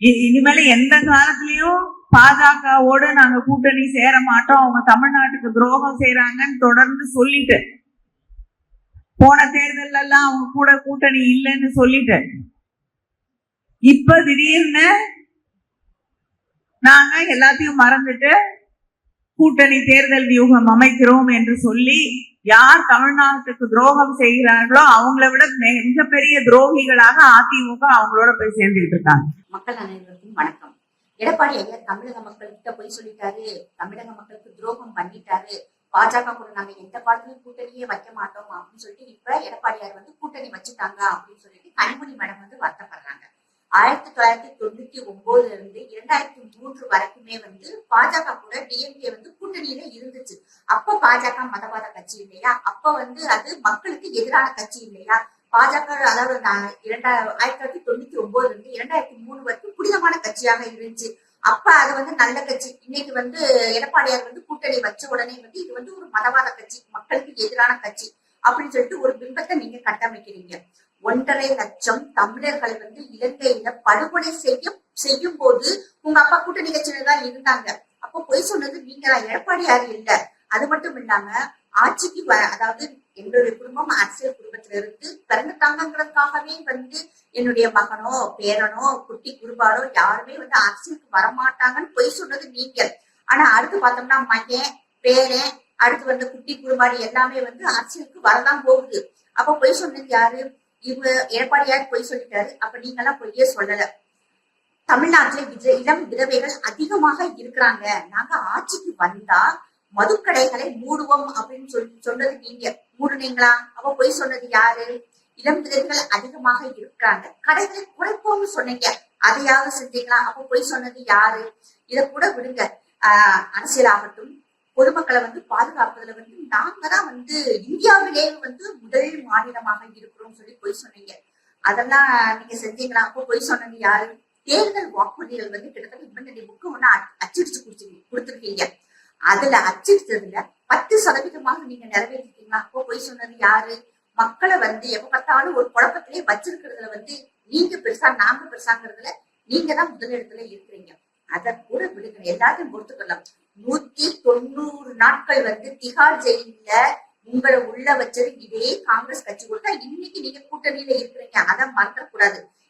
இ- இனிமேல எந்த காலத்திலயும் பாஜகவோட நாங்க கூட்டணி சேர மாட்டோம். அவங்க தமிழ்நாட்டுக்கு துரோகம் செய்யறாங்கன்னு தொடர்ந்து சொல்லிட்டு. போன தேர்தல் எல்லாம் அவங்க கூட கூட்டணி இல்லைன்னு சொல்லிட்டு. இப்ப திடீர்னு நாங்க எல்லாத்தையும் மறந்துட்டு கூட்டணி தேர்தல் வியூகம் அமைக்கிறோம் என்று சொல்லி யார் தமிழ்நாட்டுக்கு துரோகம் செய்கிறார்களோ அவங்கள விட மிக- மிகப்பெரிய துரோகிகளாக அதிமுக அவங்களோட போய் சேர்ந்துட்டு இருக்காங்க. மக்கள் அனைவருக்கும் வணக்கம். எடப்பாடி ஐயர் தமிழக மக்கள்கிட்ட போய் சொல்லிட்டாரு தமிழக மக்களுக்கு துரோகம் பண்ணிட்டாரு. பாஜக கூட நாங்க எந்த பாடத்திலும் கூட்டணியே வைக்க மாட்டோம் அப்படின்னு சொல்லிட்டு இப்ப எடப்பாடியார் வந்து கூட்டணி வச்சுட்டாங்க அப்படின்னு சொல்லிட்டு கனிமொழி மேடம் வந்து வருத்தப்படுறாங்க. ஆயிரத்தி தொள்ளாயிரத்தி தொண்ணூத்தி ஒன்பதுல இருந்து இரண்டாயிரத்தி மூன்று வரைக்குமே வந்து பாஜக கூட டிஎம்கே வந்து கூட்டணியில இருந்துச்சு. அப்ப பாஜக மதவாத கட்சி இல்லையா? அப்ப வந்து அது மக்களுக்கு எதிரான கட்சி இல்லையா? பாஜக அதாவது இரண்டாயிரம் ஆயிரத்தி தொள்ளாயிரத்தி தொண்ணூத்தி ஒன்பதுல இருந்து இரண்டாயிரத்தி மூணு வரைக்கும் புனிதமான கட்சியாக இருந்துச்சு. அப்ப அது வந்து நல்ல கட்சி. இன்னைக்கு வந்து எடப்பாடியார் வந்து கூட்டணி வச்ச உடனே வந்து இது வந்து ஒரு மதவாத கட்சி மக்களுக்கு எதிரான கட்சி அப்படின்னு சொல்லிட்டு ஒரு பிம்பத்தை நீங்க கட்டமைக்கிறீங்க. ஒன்றரை லட்சம் தமிழர்களை வந்து இலங்கையில படுகொலை செய்ய செய்யும் போது உங்க அப்பா கூட்டணி கட்சியில தான் இருந்தாங்க. அப்போ பொய் சொன்னது நீங்க எடப்பாடியார் இல்ல. அது மட்டும் இல்லாம ஆட்சிக்கு வ அதாவது எங்களுடைய குடும்பம் அரசியல் குடும்பத்துல இருந்து பிறந்துட்டாங்கிறதுக்காகவே வந்து என்னுடைய மகனோ பேரனோ குட்டி குருபாரோ யாருமே வந்து அரசியலுக்கு வரமாட்டாங்கன்னு பொய் சொன்னது நீங்க ஆனா அடுத்து பார்த்தோம்னா மகன் பேரன் அடுத்து வந்து குட்டி குருபாடு எல்லாமே வந்து அரசியலுக்கு வரதான் போகுது. அப்ப பொய் சொன்னது யாரு? இவங்க எடப்பாடியார் பொய் சொல்லிட்டாரு? அப்ப நீங்க எல்லாம் பொய்யே சொல்லல. தமிழ்நாட்டுல இளம் விதவைகள் அதிகமாக இருக்கிறாங்க. நாங்க ஆட்சிக்கு வந்தா மதுக்கடைகளை மூடுவோம் அப்படின்னு சொல்லி சொன்னது நீங்க. மூடுனீங்களா? அப்ப பொய் சொன்னது யாரு? இளம் விதவைகள் அதிகமாக இருக்கிறாங்க கடைகளை குறைப்போம்னு சொன்னீங்க. அதையாவது செஞ்சீங்களா? அப்ப பொய் சொன்னது யாரு? இத கூட விடுங்க. ஆஹ் அரசியலாகட்டும் பொதுமக்களை வந்து பாதுகாப்பதுல வந்து நாங்க தான் வந்து இந்தியாவிலேயே வந்து முதல் மாநிலமாக இருக்கிறோம் சொல்லி பொய் சொன்னீங்க. அதெல்லாம் நீங்க செஞ்சீங்களா? அப்போ பொய் சொன்னது யாரு? தேர்தல் வாக்குறுதிகள் வந்து கிட்டத்தட்ட முன்னணி புக்கு ஒண்ணு அச்சடிச்சு கொடுத்துருக்கீங்க. அதுல அச்சடிச்சதுல பத்து சதவீதமாக நீங்க நிறைவேற்றிட்டீங்களா? அப்போ பொய் சொன்னது யாரு? மக்களை வந்து எப்ப பார்த்தாலும் ஒரு குழப்பத்திலே வச்சிருக்கிறதுல வந்து நீங்க பெருசா நாங்க பெருசாங்கிறதுல நீங்க தான் முதலிடத்துல இருக்கிறீங்க. அதை கூட விடுங்க. எல்லாத்தையும் பொறுத்துக்கலாம் நூத்தி தொண்ணூறு நாட்கள் வந்து திகார் ஜெயில உங்களை உள்ள வச்சது இதே காங்கிரஸ் கட்சி. கொடுத்தா இன்னைக்கு நீங்க கூட்டணியில இருக்கிறீங்க. அதை மறந்துடக்கூடாது